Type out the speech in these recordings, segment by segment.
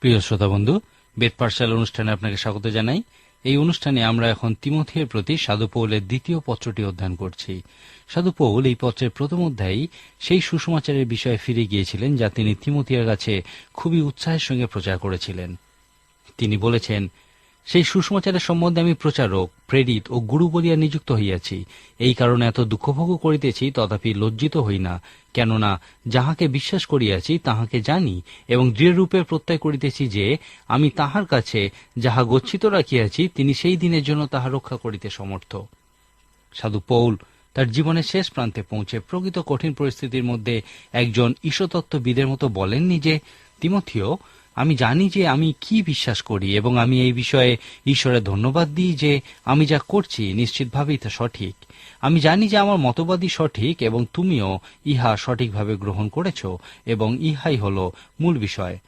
প্রিয় শ্রোতা বন্ধু, বেদ অনুষ্ঠানে আপনাকে স্বাগত জানাই। এই অনুষ্ঠানে আমরা এখন তিমথিয়ের প্রতি সাধু পৌলের দ্বিতীয় পত্রটি অধ্যয়ন করছি। সাধু পৌল এই পত্রের প্রথম অধ্যায়ী সেই সুষমাচারের বিষয়ে ফিরে গিয়েছিলেন যা তিনি তিমথিয়ার কাছে খুবই উৎসাহের সঙ্গে প্রচার করেছিলেন। তিনি বলেছেন সেই সুসমাচারের সম্বন্ধে আমি প্রচারক, প্রেরিত ও গুরু বলিয়া নিযুক্ত হইয়াছি। এই কারণে এত দুঃখভোগ করিতেছি তথাপি লজ্জিত হই না। কেননা যাহাকে বিশ্বাস করিয়াছি, তাহাকে জানি এবং দৃঢ়রূপে প্রত্যয় করিতেছি যে, আমি তাহার কাছে যাহা গচ্ছিত রাখিয়াছি, তিনি সেই দিনের জন্য তাহা রক্ষা করিতে সমর্থ। সাধু পৌল তার জীবনের শেষ প্রান্তে পৌঁছে প্রকৃত কঠিন পরিস্থিতির মধ্যে একজন ঈশ্বরতত্ত্ববিদের মতো বলেননি যে, তিমথিও আমি জানি যে আমি কি বিশ্বাস করি এবং আমি এই বিষয়ে ঈশ্বরের ধন্যবাদ দিই যে আমি যা করছি নিশ্চিতভাবেই তা সঠিক। আমি জানি যে আমার মতবাদই সঠিক এবং তুমিও ইহা সঠিকভাবে গ্রহণ করেছ এবং ইহাই হল মূল বিষয়।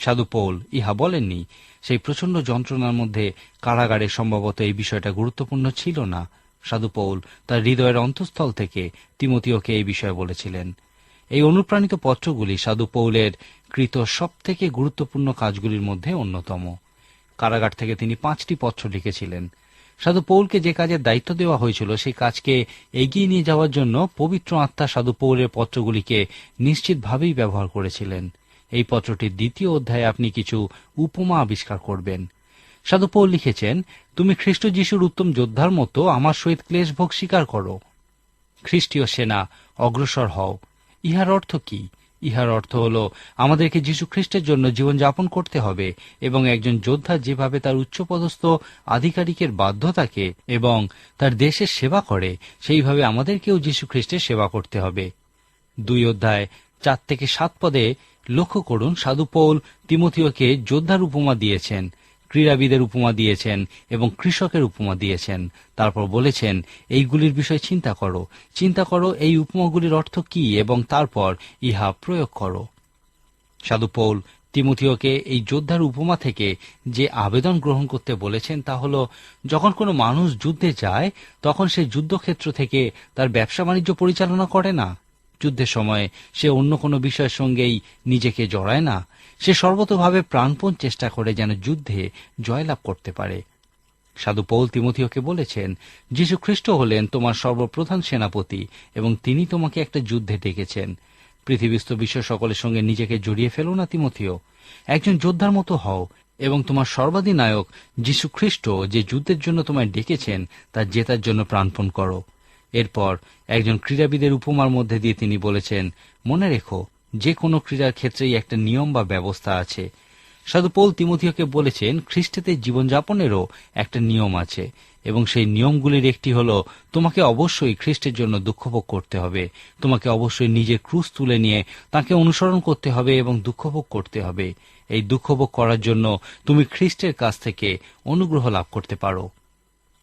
সাধু পৌল, ইহা বলেননি, সেই প্রচণ্ড যন্ত্রণার মধ্যে কারাগারে সম্ভবত এই বিষয়টা গুরুত্বপূর্ণ ছিল না। সাধু পৌল, তার হৃদয়ের অন্তঃস্থল থেকে তিমতীয়কে এই বিষয়ে বলেছিলেন। এই অনুপ্রাণিত পত্রগুলি সাধু পৌলের কৃত সবথেকে গুরুত্বপূর্ণ কাজগুলির মধ্যে অন্যতম। কারাগার থেকে তিনি পাঁচটি পত্র লিখেছিলেন। সাধু পৌলকে যে কাজের দায়িত্ব দেওয়া হয়েছিল, সেই কাজকে এগিয়ে নিয়ে যাওয়ার জন্য পবিত্র আত্মা সাধু পৌলের পত্রগুলিকে নিশ্চিতভাবেই ব্যবহার করেছিলেন। এই পত্রটির দ্বিতীয় অধ্যায়ে আপনি কিছু উপমা আবিষ্কার করবেন। সাধু পৌল লিখেছেন, তুমি খ্রিস্ট যিশুর উত্তম যোদ্ধার মতো আমার সহিত ক্লেশ ভোগ স্বীকার করো। খ্রিস্টীয় সেনা, অগ্রসর হও। ইহার অর্থ কি? ইহার অর্থ হল, আমাদেরকে যীশু খ্রিস্টের জন্য জীবনযাপন করতে হবে এবং একজন যোদ্ধা যেভাবে তার উচ্চপদস্থ আধিকারিকের বাধ্যতাকে এবং তার দেশের সেবা করে, সেইভাবে আমাদেরকেও যীশু খ্রিস্টের সেবা করতে হবে। দুই অধ্যায় চার থেকে সাত পদে লক্ষ্য করুন, সাধু পৌল তিমথিওকে যোদ্ধার উপমা দিয়েছেন। ক্রীড়াবিদের উপমা দিয়েছেন এবং কৃষকের উপমা দিয়েছেন। তারপর বলেছেন, এইগুলির বিষয় চিন্তা করো। চিন্তা করো, এই উপমাগুলির অর্থ কি এবং তারপর ইহা প্রয়োগ করো। সাধু পৌল তিমথিওকে এই যোদ্ধার উপমা থেকে যে আবেদন গ্রহণ করতে বলেছেন তা হল, যখন কোনো মানুষ যুদ্ধে যায়, তখন সে যুদ্ধক্ষেত্র থেকে তার ব্যবসা বাণিজ্য পরিচালনা করে না। যুদ্ধের সময় সে অন্য কোনো বিষয়ের সঙ্গেই নিজেকে জড়ায় না। সে সর্বতভাবে প্রাণপণ চেষ্টা করে যেন যুদ্ধে জয়লাভ করতে পারে। সাধু পৌল তিমথিওকে বলেছেন যীশু খ্রিস্ট হলেন তোমার সর্বপ্রধান সেনাপতি এবং তিনি তোমাকে একটা যুদ্ধে ডেকেছেন। পৃথিবীস্থ বিশ্ব সকলের সঙ্গে নিজেকে জড়িয়ে ফেলো না, তিমথিও। একজন যোদ্ধার মতো হও এবং তোমার সর্বাধিনায়ক যীশু খ্রিস্ট যে যুদ্ধের জন্য তোমায় ডেকেছেন, তা জেতার জন্য প্রাণপণ করো। এরপর একজন ক্রীড়াবিদের উপমার মধ্যে দিয়ে তিনি বলেছেন, মনে রেখো যে কোনো ক্রীড়ার ক্ষেত্রেই একটা নিয়ম বা ব্যবস্থা আছে। সাধু পৌল তিমথিওকে বলেছেন, খ্রিস্টেতে জীবনযাপনেরও একটা নিয়ম আছে এবং সেই নিয়মগুলির একটি হল, তোমাকে অবশ্যই খ্রিস্টের জন্য দুঃখভোগ করতে হবে। তোমাকে অবশ্যই নিজের ক্রুশ তুলে নিয়ে তাকে অনুসরণ করতে হবে এবং দুঃখভোগ করতে হবে। এই দুঃখভোগ করার জন্য তুমি খ্রিস্টের কাছ থেকে অনুগ্রহ লাভ করতে পারো।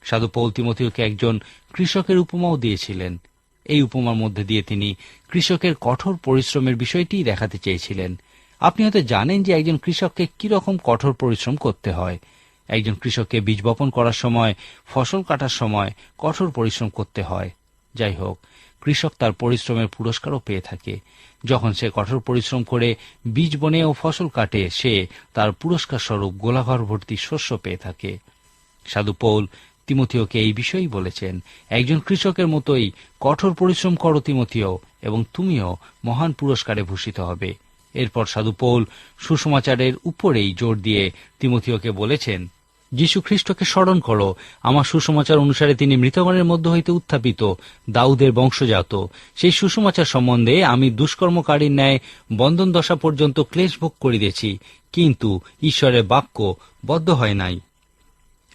সাধু পৌল তিমথিওকে একজন কৃষকের উপমাও দিয়েছিলেন। এই উপমার মধ্যে দিয়ে তিনি কৃষকের কঠোর পরিশ্রমের বিষয়টি দেখাতে চেয়েছিলেন। আপনি হয়তো জানেন যে একজন কৃষককে কীরকম কঠোর পরিশ্রম করতে হয়। একজন কৃষককে বীজ বপন করার সময়, ফসল কাটার সময় কঠোর পরিশ্রম করতে হয়। যাই হোক, কৃষক তার পরিশ্রমের পুরস্কারও পেয়ে থাকে। যখন সে কঠোর পরিশ্রম করে বীজ বনে ও ফসল কাটে, সে তার পুরস্কার স্বরূপ গোলাঘর ভর্তি শস্য পেয়ে থাকে। সাধু পৌল তিমথিওকে এই বিষয়ই বলেছেন, একজন কৃষকের মতোই কঠোর পরিশ্রম করো তিমথিও, এবং তুমিও মহান পুরস্কারে ভূষিত হবে। এরপর সাধু পৌল সুসমাচারের উপরেই জোর দিয়ে তিমথিওকে বলেছেন, যীশু খ্রিস্টকে স্মরণ করো। আমার সুসমাচার অনুসারে তিনি মৃতগণের মধ্য হইতে উত্থাপিত, দাউদের বংশজাত। সেই সুসমাচার সম্বন্ধে আমি দুষ্কর্মকারীর ন্যায় বন্ধন দশা পর্যন্ত ক্লেশ ভোগ করিতেছি। কিন্তু ঈশ্বরের বাক্য বদ্ধ হয় নাই।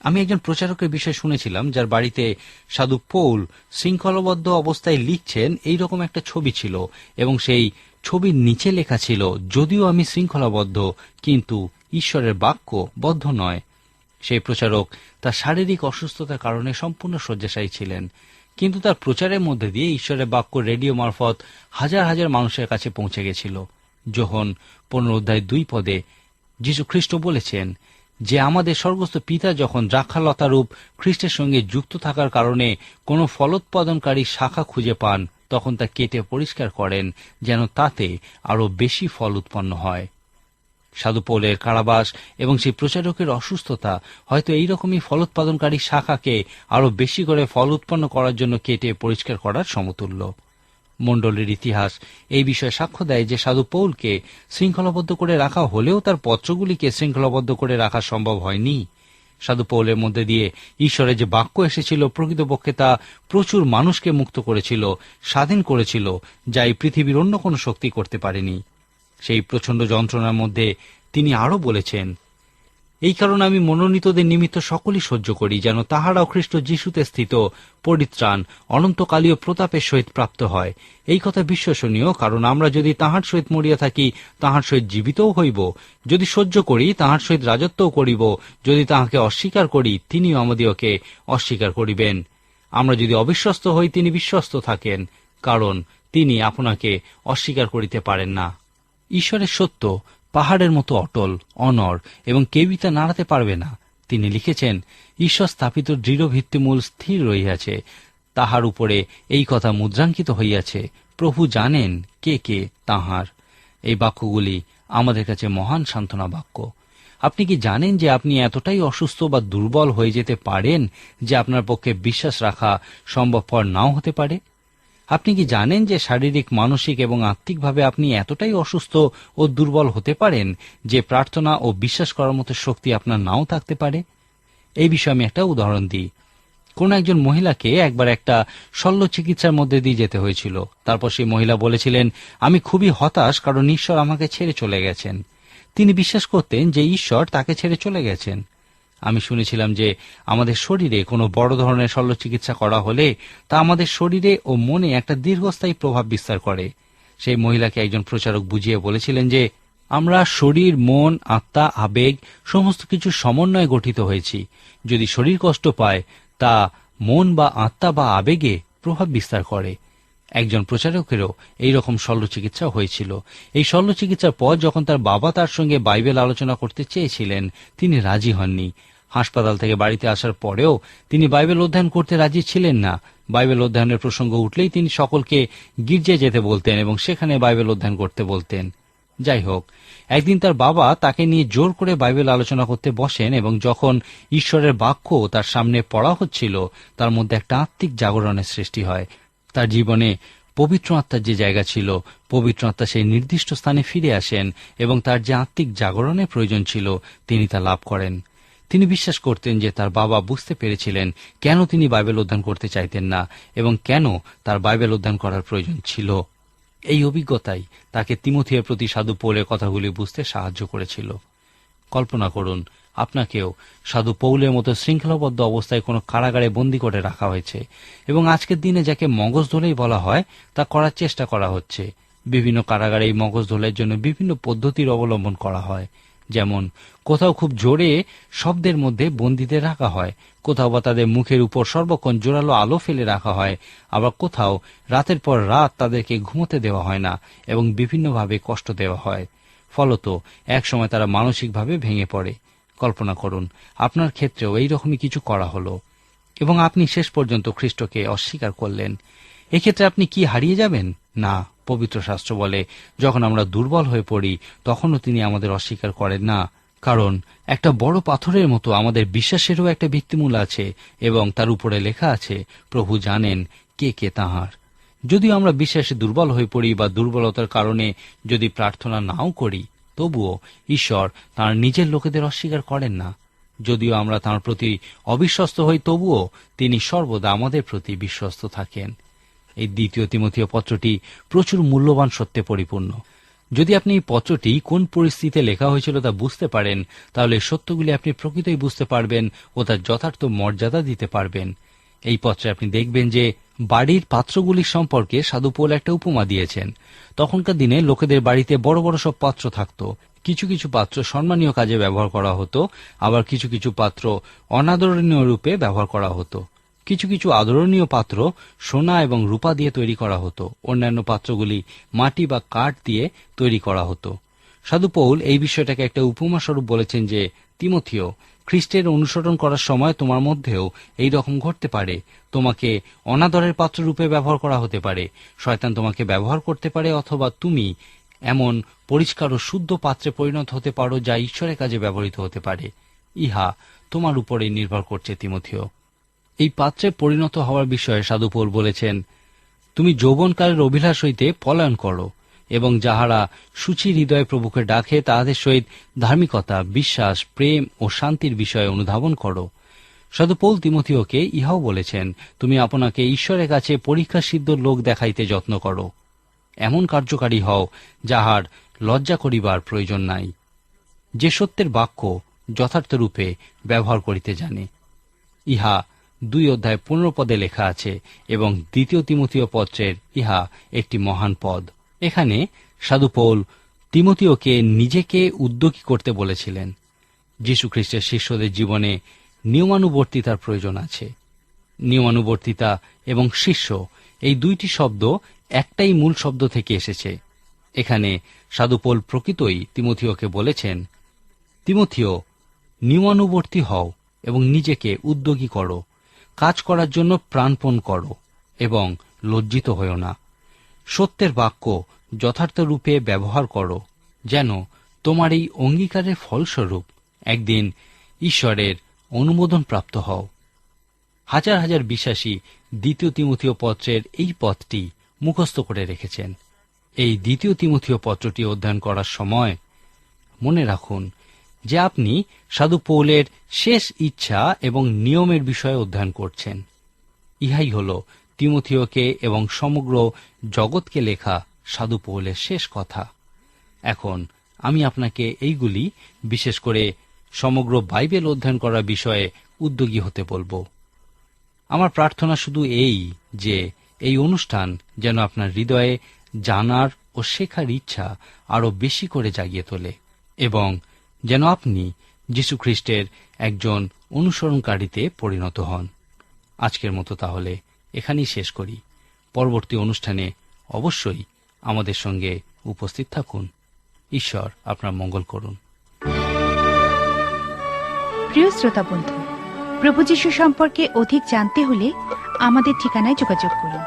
আমি একজন প্রচারকের বিষয়ে শুনেছিলাম, যার বাড়িতে সাধু পৌল শৃঙ্খলাবদ্ধ অবস্থায় লিখছেন এই রকম একটা ছবি ছিল এবং সেই ছবির নিচে লেখা ছিল, যদিও আমি শৃঙ্খলাবদ্ধ, কিন্তু ঈশ্বরের বাক্য বদ্ধ নয়। সেই প্রচারক তার শারীরিক অসুস্থতার কারণে সম্পূর্ণ শয্যাশায়ী ছিলেন, কিন্তু তার প্রচারের মধ্যে দিয়ে ঈশ্বরের বাক্য রেডিও মারফত হাজার হাজার মানুষের কাছে পৌঁছে গেছিল। যোহন পনেরো অধ্যায় দুই পদে যীশু খ্রিস্ট বলেছেন যে আমাদের স্বর্গস্থ পিতা যখন দ্রাক্ষালতারূপ খ্রিস্টের সঙ্গে যুক্ত থাকার কারণে কোনো ফলোৎপাদনকারী শাখা খুঁজে পান, তখন তা কেটে পরিষ্কার করেন, যেন তাতে আরও বেশি ফল উৎপন্ন হয়। সাধু পৌলের কারাবাস এবং সেই প্রচারকের অসুস্থতা হয়তো এইরকমই ফলোৎপাদনকারী শাখাকে আরও বেশি করে ফল উৎপন্ন করার জন্য কেটে পরিষ্কার করার সমতুল্য। মণ্ডলের ইতিহাস। এই বিষয়ে সাক্ষ্য দেয় যে সাধু পৌলকে শৃঙ্খলাবদ্ধ করে রাখা হলেও তার পত্রগুলিকে শৃঙ্খলাবদ্ধ করে রাখা সম্ভব হয়নি। সাধু পৌলের মধ্যে দিয়ে ঈশ্বরের যে বাক্য এসেছিল প্রকৃতপক্ষে তা প্রচুর মানুষকে মুক্ত করেছিল, স্বাধীন করেছিল, যা এই পৃথিবীর অন্য কোনো শক্তি করতে পারেনি। সেই প্রচণ্ড যন্ত্রণার মধ্যে তিনি আরও বলেছেন এই কারণে আমি মনোনীতদের নিমিত্ত সকলই সহ্য করি, যেন তাহারাও খ্রিস্ট যিশুতে স্থিত, পরিত্রাণ, অনন্তকালীয় প্রতাপের সহিত প্রাপ্ত হয়। এই কথা বিশ্বসনীয়, কারণ আমরা যদি তাহার সহিত মরিয়া থাকি, তাহার সহিত জীবিতও হইব। যদি সহ্য করি, তাহার সহিত রাজত্বও করিব। যদি তাহাকে অস্বীকার করি, তিনিও আমাদিওকে অস্বীকার করিবেন। আমরা যদি অবিশ্বস্ত হই, তিনি বিশ্বস্ত থাকেন, কারণ তিনি আপনাকে অস্বীকার করিতে পারেন না। ঈশ্বরের সত্য পাহাড়ের মতো অটল, অনর এবং কেউই তা নাড়াতে পারবে না। তিনি লিখেছেন, ঈশ্বর স্থাপিত দৃঢ় ভিত্তিমূল স্থির রহিয়াছে। তাহার উপরে এই কথা মুদ্রাঙ্কিত হইয়াছে। প্রভু জানেন কে কে তাহার। এই বাক্যগুলি আমাদের কাছে মহান সান্ত্বনা বাক্য। আপনি কি জানেন যে আপনি এতটাই অসুস্থ বা দুর্বল হয়ে যেতে পারেন যে আপনার পক্ষে বিশ্বাস রাখা সম্ভবপর নাও হতে পারে? আপনি কি জানেন যে শারীরিক, মানসিক এবং আত্মিকভাবে আপনি এতটাই অসুস্থ ও দুর্বল হতে পারেন যে প্রার্থনা ও বিশ্বাস করার মতো শক্তি আপনার নাও থাকতে পারে? এই বিষয়ে আমি একটা উদাহরণ দিই। কোন একজন মহিলাকে একবার একটা শল্য চিকিৎসার মধ্যে দিয়ে যেতে হয়েছিল। তারপর সেই মহিলা বলেছিলেন, আমি খুবই হতাশ কারণ ঈশ্বর আমাকে ছেড়ে চলে গেছেন। তিনি বিশ্বাস করতেন যে ঈশ্বর তাকে ছেড়ে চলে গেছেন। আমি শুনেছিলাম যে আমাদের শরীরে কোনো বড় ধরনের শল্য চিকিৎসা করা হলে তা আমাদের শরীরে ও মনে একটা দীর্ঘস্থায়ী প্রভাব বিস্তার করে। সেই মহিলাকে একজন প্রচারক বুঝিয়ে বলেছিলেন যে, আমরা শরীর, মন, আত্মা, আবেগ সমস্ত কিছু সমন্বয়ে গঠিত হয়েছি। যদি শরীর কষ্ট পায়, তা মন বা আত্মা বা আবেগে প্রভাব বিস্তার করে। একজন প্রচারকেরও এই রকম শল্য চিকিৎসা হয়েছিল। এই শল্য চিকিৎসার পর যখন তার বাবা তার সঙ্গে বাইবেল আলোচনা করতে চেয়েছিলেন, তিনি রাজি হননি। হাসপাতাল থেকে বাড়িতে আসার পরেও তিনি বাইবেল অধ্যয়ন করতে রাজি ছিলেন না। বাইবেল অধ্যয়নের প্রসঙ্গ উঠলেই তিনি সকলকে গির্জে যেতে বলতেন এবং সেখানে বাইবেল অধ্যয়ন করতে বলতেন। যাই হোক, একদিন তার বাবা তাকে নিয়ে জোর করে বাইবেল আলোচনা করতে বসেন এবং যখন ঈশ্বরের বাক্য তার সামনে পড়া হচ্ছিল, তার মধ্যে একটা আত্মিক জাগরণের সৃষ্টি হয়। তার জীবনে পবিত্র আত্মার যে জায়গা ছিল, পবিত্র আত্মা সেই নির্দিষ্ট স্থানে ফিরে আসেন এবং তার যে আত্মিক জাগরণের প্রয়োজন ছিল, তিনি তা লাভ করেন। তিনি বিশ্বাস করতেন যে তার বাবা বুঝতে পেরেছিলেন কেন তিনি বাইবেল অধ্যয়ন করতে চাইতেন না এবং কেন তার বাইবেল অধ্যয়ন করার প্রয়োজন ছিল। এই অভিজ্ঞতাই তাকে তিমথিয়ের প্রতি সাধু পৌলের কথাগুলি বুঝতে সাহায্য করেছিল। কল্পনা করুন আপনাকেও সাধু পৌলের মতো শৃঙ্খলাবদ্ধ অবস্থায় কোনো কারাগারে বন্দি করে রাখা হয়েছে এবং আজকের দিনে যাকে মগজ ধোলাই বলা হয়, তা করার চেষ্টা করা হচ্ছে। বিভিন্ন কারাগারে এই মগজ ধোলের জন্য বিভিন্ন পদ্ধতির অবলম্বন করা হয়। যেমন, কোথাও খুব জোরে শব্দের মধ্যে বন্দীদের রাখা হয়, কোথাও বা তাদের মুখের উপর সর্বক্ষণ জোরালো আলো ফেলে রাখা হয়, আবার কোথাও রাতের পর রাত তাদেরকে ঘুমোতে দেওয়া হয় না এবং বিভিন্নভাবে কষ্ট দেওয়া হয়। ফলত, একসময় তারা মানসিকভাবে ভেঙে পড়ে। কল্পনা করুন, আপনার ক্ষেত্রেও এই রকমই কিছু করা হলো, এবং আপনি শেষ পর্যন্ত খ্রিস্টকে অস্বীকার করলেন। এক্ষেত্রে আপনি কি হারিয়ে যাবেন? না, পবিত্র শাস্ত্র বলে, যখন আমরা দুর্বল হয়ে পড়ি, তখনও তিনি আমাদের অস্বীকার করেন না। কারণ, একটা বড় পাথরের মতো আমাদের বিশ্বাসেরও একটা ভিত্তিমূল আছে, এবং তার উপরে লেখা আছে, প্রভু জানেন কে কে তাহার। যদিও আমরা বিশ্বাসে দুর্বল হয়ে পড়ি বা দুর্বলতার কারণে যদি প্রার্থনা নাও করি তবুও ঈশ্বর তার নিজের লোকেদের অস্বীকার করেন না। যদিও আমরা তাঁর প্রতি অবিশ্বস্ত হই, তবুও তিনি সর্বদা আমাদের প্রতি বিশ্বস্ত থাকেন। এই দ্বিতীয় তিমথীয় পত্রটি প্রচুর মূল্যবান সত্যে পরিপূর্ণ। যদি আপনি এই পত্রটি কোন পরিস্থিতিতে লেখা হয়েছিল তা বুঝতে পারেন, তাহলে সত্যগুলি আপনি প্রকৃতই বুঝতে পারবেন ও তার যথার্থ মর্যাদা দিতে পারবেন। এই পত্রে আপনি দেখবেন যে বাড়ির পাত্রগুলির সম্পর্কে সাধুপোল একটা উপমা দিয়েছেন। তখনকার দিনে লোকেদের বাড়িতে বড় বড় সব পাত্র থাকত। কিছু কিছু পাত্র সম্মানীয় কাজে ব্যবহার করা হতো, আবার কিছু কিছু পাত্র অনাদরণীয় রূপে ব্যবহার করা হতো। কিছু কিছু আদরণীয় পাত্র সোনা এবং রূপা দিয়ে তৈরি করা হতো। অন্যান্য পাত্রগুলি মাটি বা কাঠ দিয়ে তৈরি করা হতো। সাধু পৌল এই বিষয়টাকে একটা উপমা স্বরূপ বলেছেন যে, তিমথিও খ্রিস্টের অনুসরণ করার সময় তোমার মধ্যেও এই রকম ঘটতে পারে। তোমাকে অনাদরের পাত্র রূপে ব্যবহার করা হতে পারে। শয়তান তোমাকে ব্যবহার করতে পারে অথবা তুমি এমন পরিষ্কার ও শুদ্ধ পাত্রে পরিণত হতে পারো যা ঈশ্বরের কাজে ব্যবহৃত হতে পারে। ইহা তোমার উপরেই নির্ভর করছে, তিমথিও। এই পাত্রে পরিণত হওয়ার বিষয়ে সাধুপোল বলেছেন, তুমি যৌবনকালের অভিলাষ হইতে পলায়ন করো। এবং যাহারা সুচি হৃদয়ে প্রভুকে ডাকে, তাহাদের সহিত ধার্মিকতা, বিশ্বাস, প্রেম ও শান্তির বিষয়ে অনুধাবন করো। সাধুপৌল তিমথিওকে ইহাও বলেছেন, তুমি আপনাকে ঈশ্বরের কাছে পরীক্ষা সিদ্ধ লোক দেখাইতে যত্ন করো। এমন কার্যকারী হও যাহার লজ্জা করিবার প্রয়োজন নাই। যে সত্যের বাক্য যথার্থ রূপে ব্যবহার করিতে জানে। ইহা দুই অধ্যায় পনেরো পদে লেখা আছে এবং দ্বিতীয় তিমতীয় পত্রের ইহা একটি মহান পদ। এখানে সাধুপৌল তিমতীয়কে নিজেকে উদ্যোগী করতে বলেছিলেন। যীশুখ্রিস্টের শিষ্যদের জীবনে নিয়মানুবর্তিতার প্রয়োজন আছে। নিয়মানুবর্তিতা এবং শিষ্য, এই দুইটি শব্দ একটাই মূল শব্দ থেকে এসেছে। এখানে সাধুপোল প্রকৃতই তিমথিওকে বলেছেন, তিমথিও, নিয়মানুবর্তী হও এবং নিজেকে উদ্যোগী করো। কাজ করার জন্য প্রাণপণ করো এবং লজ্জিত হও না। সত্যের বাক্য যথার্থ রূপে ব্যবহার করো, যেন তোমার এই অঙ্গীকারের ফলস্বরূপ একদিন ঈশ্বরের অনুমোদন প্রাপ্ত হও। হাজার হাজার বিশ্বাসী দ্বিতীয় তিমুথীয় পত্রের এই পথটি মুখস্থ করে রেখেছেন। এই দ্বিতীয় তিমুথীয় পত্রটি অধ্যয়ন করার সময় মনে রাখুন যে আপনি সাধু পৌলের শেষ ইচ্ছা এবং নিয়মের বিষয়ে অধ্যয়ন করছেন। ইহাই হল তিমথিওকে এবং সমগ্র জগৎকে লেখা সাধু পৌলের শেষ কথা। এখন আমি আপনাকে এইগুলি, বিশেষ করে সমগ্র বাইবেল অধ্যয়ন করার বিষয়ে উদ্যোগী হতে বলব। আমার প্রার্থনা শুধু এই যে এই অনুষ্ঠান যেন আপনার হৃদয়ে জানার ও শেখার ইচ্ছা আরও বেশি করে জাগিয়ে তোলে এবং যেন আপনি যীশুখ্রিস্টের একজন অনুসরণকারীতে পরিণত হন। আজকের মতো তাহলে এখানেই শেষ করি। পরবর্তী অনুষ্ঠানে অবশ্যই আমাদের সঙ্গে উপস্থিত থাকুন। ঈশ্বর আপনার মঙ্গল করুন। প্রিয় শ্রোতা বন্ধু, প্রভু যীশু সম্পর্কে অধিক জানতে হলে আমাদের ঠিকানায় যোগাযোগ করুন।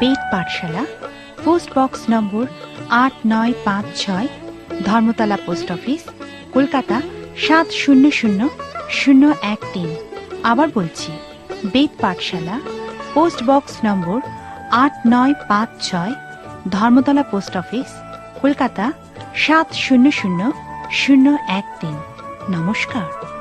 বেদ পাঠশালা, পোস্ট বক্স নম্বর আট নয় পাঁচ ছয়, ধর্মতলা পোস্ট অফিস, কলকাতা সাত শূন্য শূন্য শূন্য এক তিন। আবার বলছি, বেদ পাঠশালা পোস্ট বক্স নম্বর আট নয় পাঁচ ছয়, ধর্মতলা পোস্ট অফিস, কলকাতা সাত শূন্য শূন্য শূন্য এক তিন। নমস্কার।